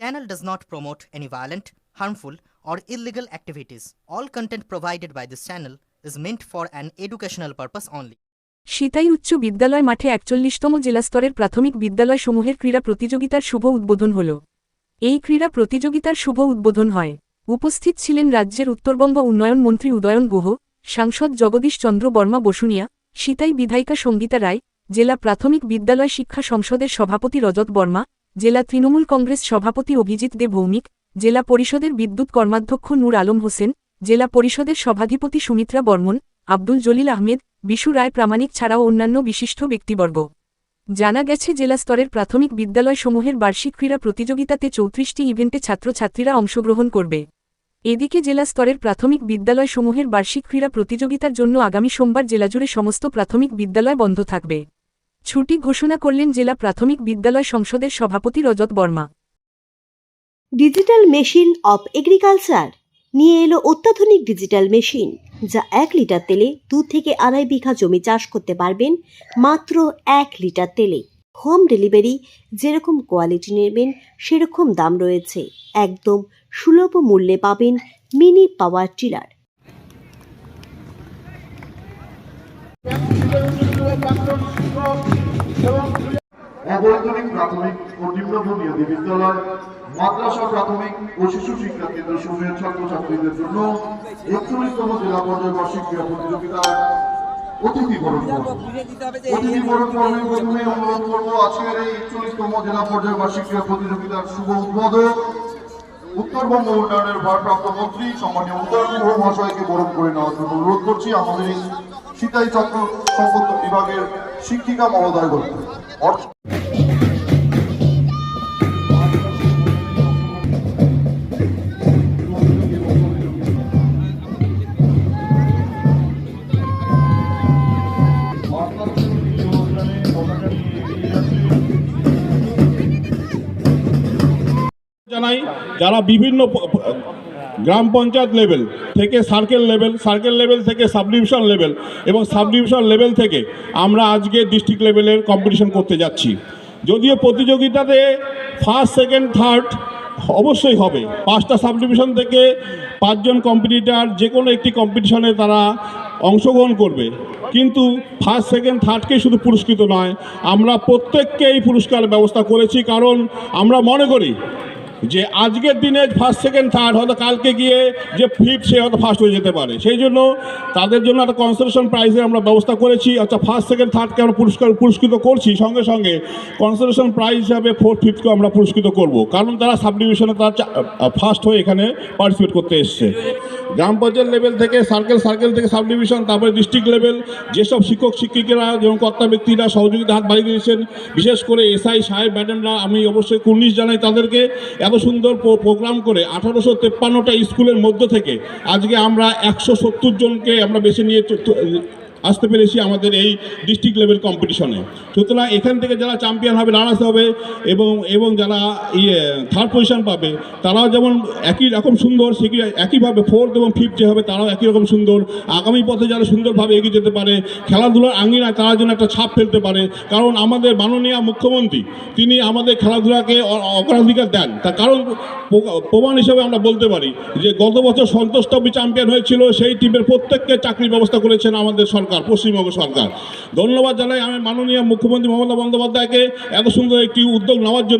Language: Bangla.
Channel does not promote any violent, harmful, or illegal activities. All content provided by this channel is meant for an educational purpose only. Sitai উচ্চ বিদ্যালয় মাঠে একচল্লিশতম জেলাস্তরের প্রাথমিক বিদ্যালয়সমূহের ক্রীড়া প্রতিযোগিতার শুভ উদ্বোধন হল এই ক্রীড়া প্রতিযোগিতার শুভ উদ্বোধন হয় উপস্থিত ছিলেন রাজ্যের উত্তরবঙ্গ উন্নয়ন মন্ত্রী উদয়ন গুহ সাংসদ জগদীশ চন্দ্র বর্মা বসুনিয়া সিতাই বিধায়িকা সঙ্গীতা রায় জেলা প্রাথমিক বিদ্যালয় শিক্ষা সংসদের সভাপতি রজত বর্মা জেলা তৃণমূল কংগ্রেস সভাপতি অভিজিৎ দে ভৌমিক, জেলা পরিষদের বিদ্যুৎ কর্মাধ্যক্ষ নূর আলম হোসেন, জেলা পরিষদের সভাধিপতি সুমিত্রা বর্মন, আব্দুল জলিল আহমেদ, বিশু রায় প্রামাণিক ছাড়াও অন্যান্য বিশিষ্ট ব্যক্তিবর্গ। জানা গেছে, জেলা স্তরের প্রাথমিক বিদ্যালয়সমূহের বার্ষিক ক্রীড়া প্রতিযোগিতাতে চৌত্রিশটি ইভেন্টে ছাত্রছাত্রীরা অংশগ্রহণ করবে। এদিকে জেলা স্তরের প্রাথমিক বিদ্যালয়সমূহের বার্ষিক ক্রীড়া প্রতিযোগিতার জন্য আগামী সোমবার জেলাজুড়ে সমস্ত প্রাথমিক বিদ্যালয় বন্ধ থাকবে। ছুটি ঘোষণা করলেন জেলা প্রাথমিক বিদ্যালয় সংসদের সভাপতি Rajat Barma. Digital machine of agriculture নিয়ে এলো অত্যাধুনিক ডিজিটাল মেশিন, যা এক লিটার তেলে দু থেকে আড়াই বিঘা জমি চাষ করতে পারবেন মাত্র এক লিটার তেলে। হোম ডেলিভারি যেরকম কোয়ালিটি নেবেন, সেরকম দাম রয়েছে। একদম সুলভ মূল্যে পাবেন মিনি পাওয়ার টিলার। অবৈতনিক প্রাথমিক ও নিম্ন বিদ্যালয়, মাদ্রাসা প্রাথমিক ও শিশু শিক্ষা কেন্দ্র সমূহের ছাত্রছাত্রীদের জন্য একচল্লিশতম জেলা পর্যায়ে বার্ষিক ক্রীড়া প্রতিযোগিতায় অতিথি বরণ অতিথি বরণ পর্বে প্রথমে অনুরোধ করব, আজকের প্রতিযোগিতার করে নেওয়ার জন্য অনুরোধ করছি। আমাদের সীতাই চক্র সম্পত্ত বিভাগের শিক্ষিকা মহোদয়গণ জানাই, যারা বিভিন্ন গ্রাম পঞ্চায়েত লেভেল থেকে সার্কেল লেভেল সার্কেল লেভেল থেকে সাব ডিভিশন লেভেল এবং সাব ডিভিশন লেভেল থেকে আমরা আজকে ডিস্ট্রিক্ট লেভেলের কম্পিটিশন করতে যাচ্ছি। যদিও প্রতিযোগিতাতে ফার্স্ট সেকেন্ড থার্ড অবশ্যই হবে। পাঁচটা সাব ডিভিশন থেকে পাঁচজন কম্পিটিটার যে কোনো একটি কম্পিটিশনে তারা অংশগ্রহণ করবে। কিন্তু ফার্স্ট সেকেন্ড থার্ডকেই শুধু পুরস্কৃত নয়, আমরা প্রত্যেককে এই পুরস্কার ব্যবস্থা করেছি। কারণ আমরা মনে করি যে আজকের দিনে ফার্স্ট সেকেন্ড থার্ড হয়তো কালকে গিয়ে যে ফিফথ সে হয়তো ফার্স্ট হয়ে যেতে পারে। সেই জন্য তাদের জন্য একটা কনসেশন প্রাইজের আমরা ব্যবস্থা করেছি। আচ্ছা ফার্স্ট সেকেন্ড থার্ডকে আমরা পুরস্কার পুরস্কৃত করছি। সঙ্গে সঙ্গে কনসেশন প্রাইজ হিসাবে ফোর্থ ফিফথকে আমরা পুরস্কৃত করব। কারণ তারা সাব ডিভিশনে তারা ফার্স্ট হয়ে এখানে পার্টিসিপেট করতে এসছে। গ্রাম পঞ্চায়েত লেভেল থেকে সার্কেল সার্কেল থেকে সাব ডিভিশন তারপরে ডিস্ট্রিক্ট লেভেল যেসব শিক্ষক, শিক্ষিকারা, যেমন কর্তা ব্যক্তিরা সহযোগিতা হাত বাড়িয়ে দিয়েছেন, বিশেষ করে এসআই সাহেব ম্যাডামরা আমি অবশ্যই কুর্নিশ জানাই তাদেরকে। এত সুন্দর প্রোগ্রাম করে আঠারোশো তেপ্পান্নটা স্কুলের মধ্য থেকে আজকে আমরা একশো সত্তর জনকে আমরা বেছে নিয়ে আসতে পেরেছি আমাদের এই ডিস্ট্রিক্ট লেভেল কম্পিটিশনে সুতরাং এখান থেকে যারা চ্যাম্পিয়ন হবে রানার্স হবে, এবং এবং যারা ইয়ে থার্ড পজিশন পাবে, তারাও যেমন একই রকম সুন্দর সে একইভাবে ফোর্থ এবং ফিফথ যে হবে, তারাও একই রকম সুন্দর। আগামী পথে যারা সুন্দরভাবে এগিয়ে যেতে পারে, খেলাধুলার আঙ্গিনায় তারা যেন একটা ছাপ ফেলতে পারে, কারণ আমাদের মাননীয় মুখ্যমন্ত্রী, তিনি আমাদের খেলাধুলাকে অগ্রাধিকার দেন। তার কারণ প্রমাণ হিসেবে আমরা বলতে পারি যে, গত বছর সন্তোষ চ্যাম্পিয়ন হয়েছিল, সেই টিমের প্রত্যেককে চাকরির ব্যবস্থা করেছেন আমাদের সরকার, পশ্চিমবঙ্গ সরকার। ধন্যবাদ জানাই আমি মাননীয় মুখ্যমন্ত্রী মমতা বন্দ্যোপাধ্যায়কে এত সুন্দর একটি উদ্যোগ নেওয়ার জন্য।